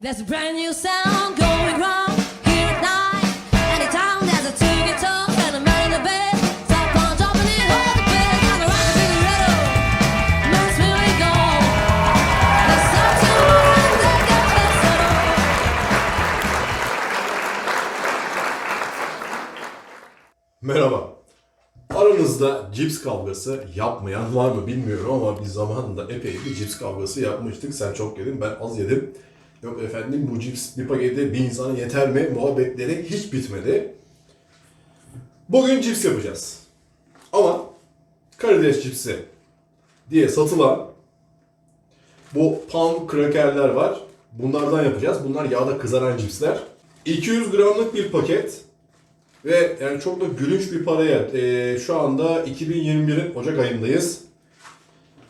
There's a brand new sound going wrong here at night. Anytime there's a two guitars and a man in the bed. Merhaba. Aranızda cips kavgası yapmayan var mı bilmiyorum ama bir zamanında epey bir cips kavgası yapmıştık. Sen çok yedin, ben az yedim. Yok efendim bu cips bir pakette bir insana yeter mi? Muhabbetleri hiç bitmedi. Bugün cips yapacağız. Ama karides cipsi diye satılan bu pan krakerler var. Bunlardan yapacağız. Bunlar yağda kızaran cipsler. 200 gramlık bir paket. Ve yani çok da gülünç bir paraya. Ee, şu anda 2021'in Ocak ayındayız.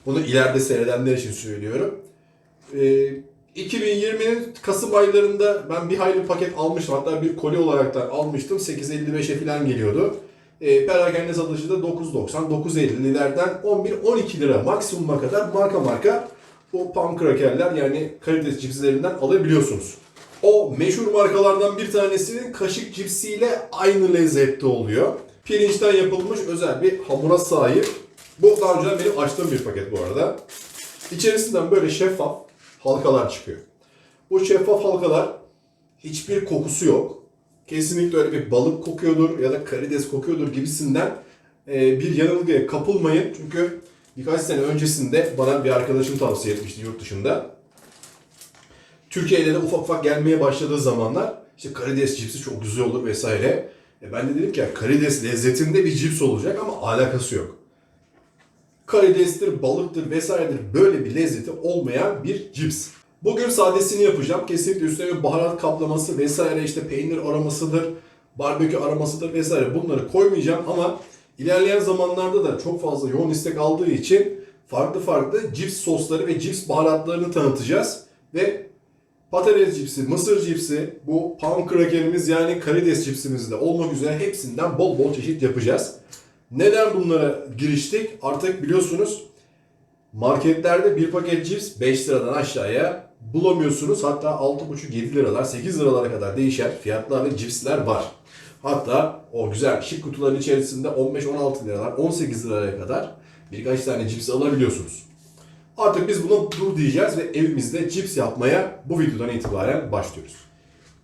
Bunu ileride seyredenler için söylüyorum. Ee, 2020'nin Kasım aylarında ben bir hayli paket almıştım. Hatta bir koli olarak da almıştım. 8.55'e falan geliyordu. Ee, perakende satışı da 9.90, 9.50'lerden 11-12 lira maksimuma kadar marka marka bu palm krakerler yani karides cipslerinden alabiliyorsunuz. O meşhur markalardan bir tanesinin kaşık cipsiyle aynı lezzette oluyor. Pirinçten yapılmış özel bir hamura sahip. Bu daha önceden benim açtığım bir paket bu arada. İçerisinden böyle şeffaf halkalar çıkıyor. Bu şeffaf halkalar hiçbir kokusu yok. Kesinlikle öyle bir balık kokuyordur ya da karides kokuyordur gibisinden e, bir yanılgıya kapılmayın. Çünkü birkaç sene öncesinde bana bir arkadaşım tavsiye etmişti yurt dışında. Türkiye'de de ufak ufak gelmeye başladığı zamanlar işte karides cipsi çok güzel olur vesaire. E ben de dedim ki ya karides lezzetinde bir cips olacak ama alakası yok. Karidestir, balıktır vesairedir böyle bir lezzeti olmayan bir cips. Bugün sadesini yapacağım. Kesinlikle üstüne bir baharat kaplaması vesaire işte peynir aromasıdır, barbekü aromasıdır vesaire bunları koymayacağım ama ilerleyen zamanlarda da çok fazla yoğun istek aldığı için farklı farklı cips sosları ve cips baharatlarını tanıtacağız. Ve patates cipsi, mısır cipsi, bu palm krakerimiz yani karides cipsimiz de olmak üzere hepsinden bol bol çeşit yapacağız. Neden bunlara giriştik? Artık biliyorsunuz marketlerde bir paket cips 5 liradan aşağıya bulamıyorsunuz. Hatta 6,5-7 liralar, 8 liralara kadar değişen fiyatlarla cipsler var. Hatta o güzel şık kutuların içerisinde 15-16 liralar, 18 liraya kadar birkaç tane cips alabiliyorsunuz. Artık biz buna dur diyeceğiz ve evimizde cips yapmaya bu videodan itibaren başlıyoruz.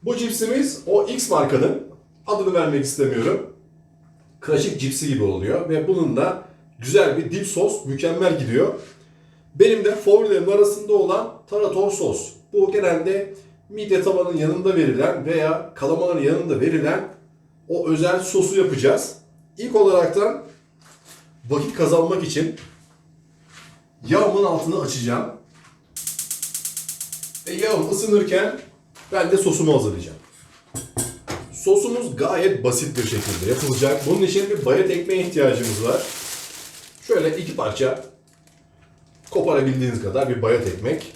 Bu cipsimiz o X markanın adını vermek istemiyorum. Kaşık cipsi gibi oluyor ve bunun da güzel bir dip sos mükemmel gidiyor. Benim de favorilerim arasında olan tarator sos. Bu genelde midye tabanın yanında verilen veya kalamarın yanında verilen o özel sosu yapacağız. İlk olaraktan vakit kazanmak için yağımın altını açacağım. Ve yağım ısınırken ben de sosumu hazırlayacağım. Sosumuz gayet basit bir şekilde yapılacak. Bunun için bir bayat ekmeğe ihtiyacımız var. Şöyle iki parça koparabildiğiniz kadar bir bayat ekmek.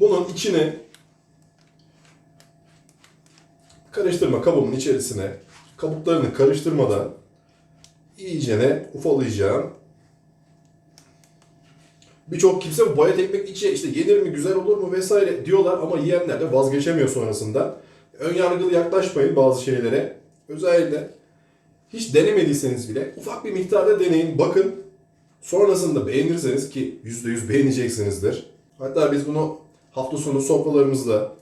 Bunun içine karıştırma kabımın içerisine kabuklarını karıştırmadan iyicene ufalayacağım. Birçok kimse bu bayat ekmek içe işte yenir mi güzel olur mu vesaire diyorlar ama yiyenler de vazgeçemiyor sonrasında. Ön yargılı yaklaşmayın bazı şeylere. Özellikle hiç denemediyseniz bile ufak bir miktarda deneyin, bakın. Sonrasında beğenirseniz ki %100 beğeneceksinizdir. Hatta biz bunu hafta sonu sofralarımızda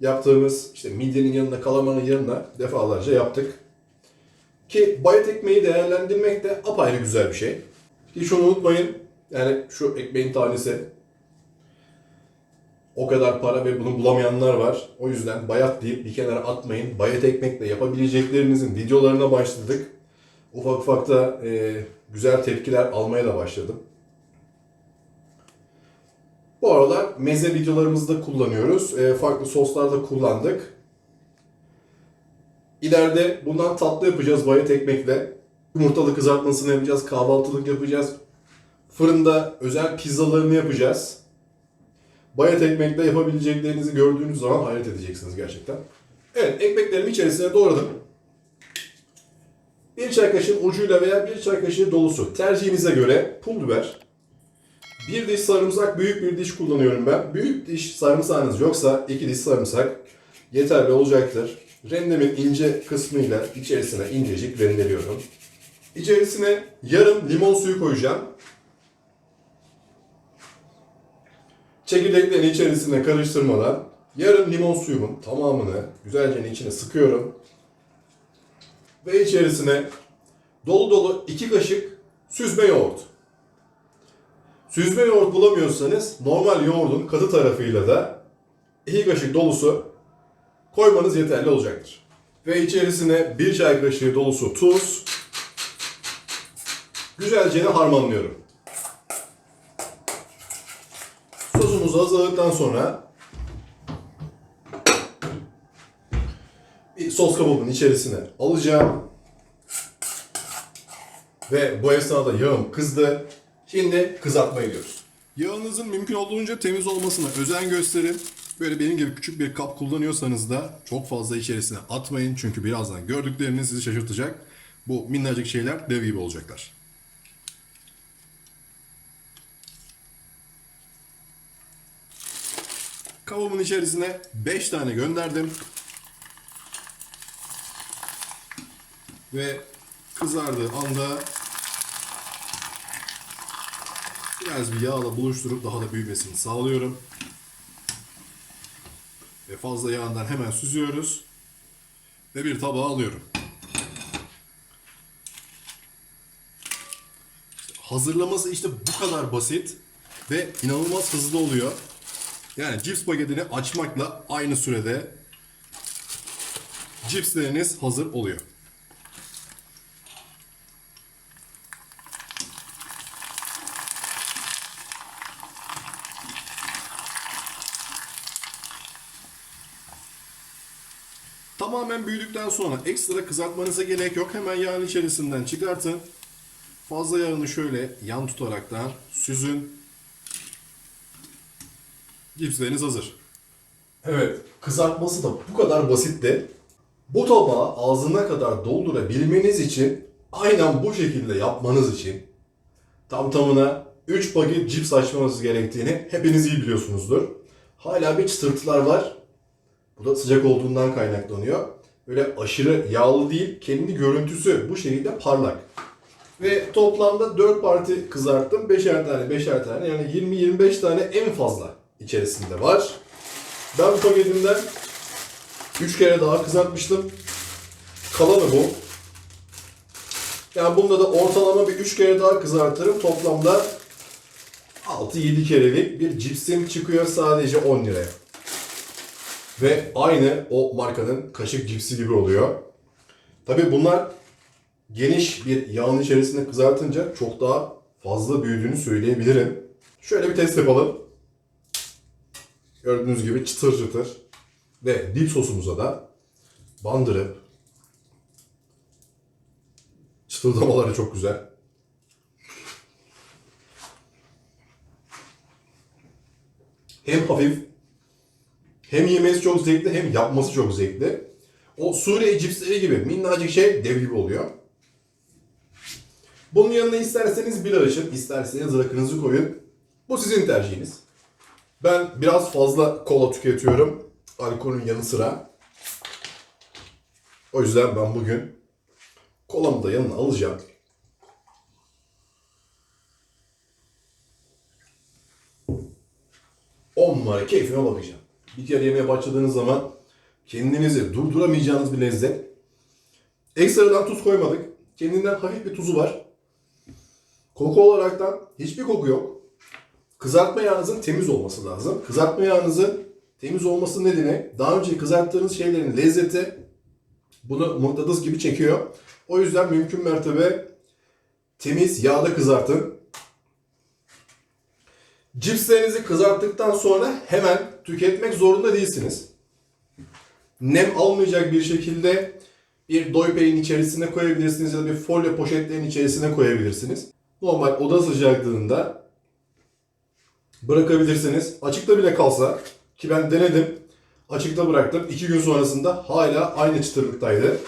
yaptığımız işte midyenin yanında kalamarın yanına defalarca yaptık. Ki bayat ekmeği değerlendirmek de apayrı güzel bir şey. Şunu unutmayın. Yani şu ekmeğin tanesi o kadar para ve bunu bulamayanlar var. O yüzden bayat deyip bir kenara atmayın. Bayat ekmekle yapabileceklerinizin videolarına başladık. Ufak ufak da e, güzel tepkiler almaya da başladım. Bu aralar meze videolarımızda kullanıyoruz. E, farklı soslarda kullandık. İleride bundan tatlı yapacağız bayat ekmekle. Yumurtalı kızartmasını yapacağız, kahvaltılık yapacağız. Fırında özel pizzalarını yapacağız. Bayat ekmekle yapabileceklerinizi gördüğünüz zaman hayret edeceksiniz gerçekten. Evet, ekmeklerimi içerisine doğradım. Bir çay kaşığı ucuyla veya bir çay kaşığı dolusu tercihinize göre pul biber, Bir diş sarımsak, büyük bir diş kullanıyorum ben. Büyük diş sarımsağınız yoksa iki diş sarımsak yeterli olacaktır. Rendemin ince kısmıyla içerisine incecik rendeliyorum. İçerisine yarım limon suyu koyacağım. Çekirdeklerin içerisine karıştırmadan yarım limon suyumun tamamını güzelce içine sıkıyorum. Ve içerisine dolu dolu iki kaşık süzme yoğurt. Süzme yoğurt bulamıyorsanız normal yoğurdun katı tarafıyla da iki kaşık dolusu koymanız yeterli olacaktır. Ve içerisine bir çay kaşığı dolusu tuz, güzelce harmanlıyorum. Sosumuzu hazırladıktan sonra bir sos kabımın içerisine alacağım. Ve bu esnada yağım kızdı. Şimdi kızartmaya gidiyoruz. Yağınızın mümkün olduğunca temiz olmasına özen gösterin. Böyle benim gibi küçük bir kap kullanıyorsanız da çok fazla içerisine atmayın. Çünkü birazdan gördükleriniz sizi şaşırtacak. Bu minnacık şeyler dev gibi olacaklar. Kabımın içerisine 5 tane gönderdim. Ve kızardığı anda biraz bir yağla buluşturup daha da büyümesini sağlıyorum. Ve fazla yağından hemen süzüyoruz. Ve bir tabağa alıyorum. Hazırlaması işte bu kadar basit ve inanılmaz hızlı oluyor. Yani cips paketini açmakla aynı sürede cipsleriniz hazır oluyor. Tamamen büyüdükten sonra ekstra kızartmanıza gerek yok. Hemen yağın içerisinden çıkartın. Fazla yağını şöyle yan tutaraktan süzün. Cipsleriniz hazır. Evet, kızartması da bu kadar basit de bu tabağı ağzına kadar doldurabilmeniz için aynen bu şekilde yapmanız için tam tamına 3 paket cips açmanız gerektiğini hepiniz iyi biliyorsunuzdur. Hala bir çıtırtılar var. Bu da sıcak olduğundan kaynaklanıyor. Böyle aşırı yağlı değil, kendi görüntüsü bu şekilde parlak. Ve toplamda 4 parti kızarttım. 5'er tane, 5'er tane yani 20-25 tane en fazla içerisinde var. Ben bu paketimden 3 kere daha kızartmıştım. Kalanı bu. Yani bunda da ortalama bir 3 kere daha kızartırım. Toplamda 6-7 kerelik bir cipsim çıkıyor sadece 10 liraya. Ve aynı o markanın kaşık cipsi gibi oluyor. Tabi bunlar geniş bir yağın içerisinde kızartınca çok daha fazla büyüdüğünü söyleyebilirim. Şöyle bir test yapalım. Gördüğünüz gibi çıtır çıtır. Ve dip sosumuza da bandırıp çıtırdamaları çok güzel. Hem hafif hem yemesi çok zevkli hem yapması çok zevkli. O Suriye cipsleri gibi minnacık şey dev gibi oluyor. Bunun yanına isterseniz bir açın, isterseniz rakınızı koyun. Bu sizin tercihiniz. Ben biraz fazla kola tüketiyorum. Alkolün yanı sıra. O yüzden ben bugün kolamı da yanına alacağım. On numara keyfime bakacağım. Bir kere yemeye başladığınız zaman kendinizi durduramayacağınız bir lezzet. Ekstradan tuz koymadık. Kendinden hafif bir tuzu var. Koku olaraktan hiçbir koku yok. Kızartma yağınızın temiz olması lazım. Kızartma yağınızın temiz olması nedeni daha önce kızarttığınız şeylerin lezzeti bunu mıknatıs gibi çekiyor. O yüzden mümkün mertebe temiz yağda kızartın. Cipslerinizi kızarttıktan sonra hemen tüketmek zorunda değilsiniz. Nem almayacak bir şekilde bir doypeyin içerisine koyabilirsiniz ya da bir folyo poşetlerin içerisine koyabilirsiniz. Normal oda sıcaklığında bırakabilirsiniz. Açıkta bile kalsa ki ben denedim. Açıkta bıraktım. 2 gün sonrasında hala aynı çıtırlıktaydı.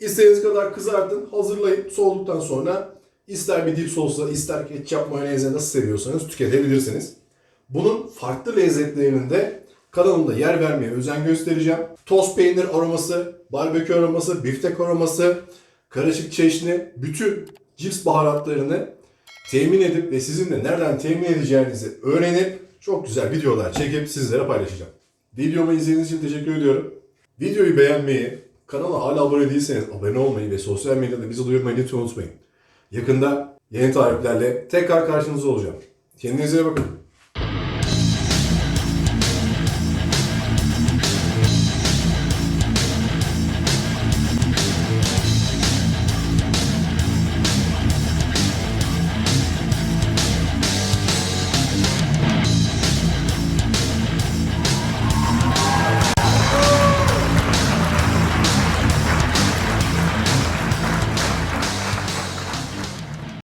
İstediğiniz kadar kızartın, hazırlayın. Soğuduktan sonra ister bir dip sosla, ister ketçap mayonezle nasıl seviyorsanız tüketebilirsiniz. Bunun farklı lezzetlerinin de kanalımda yer vermeye özen göstereceğim. Toz peynir aroması, barbekü aroması, biftek aroması, karışık çeşni, bütün cips baharatlarını temin edip ve sizin de nereden temin edeceğinizi öğrenip çok güzel videolar çekip sizlere paylaşacağım. Videomu izlediğiniz için teşekkür ediyorum. Videoyu beğenmeyi, kanala hala abone değilseniz abone olmayı ve sosyal medyada bizi duyurmayı lütfen unutmayın. Yakında yeni tariflerle tekrar karşınızda olacağım. Kendinize iyi bakın.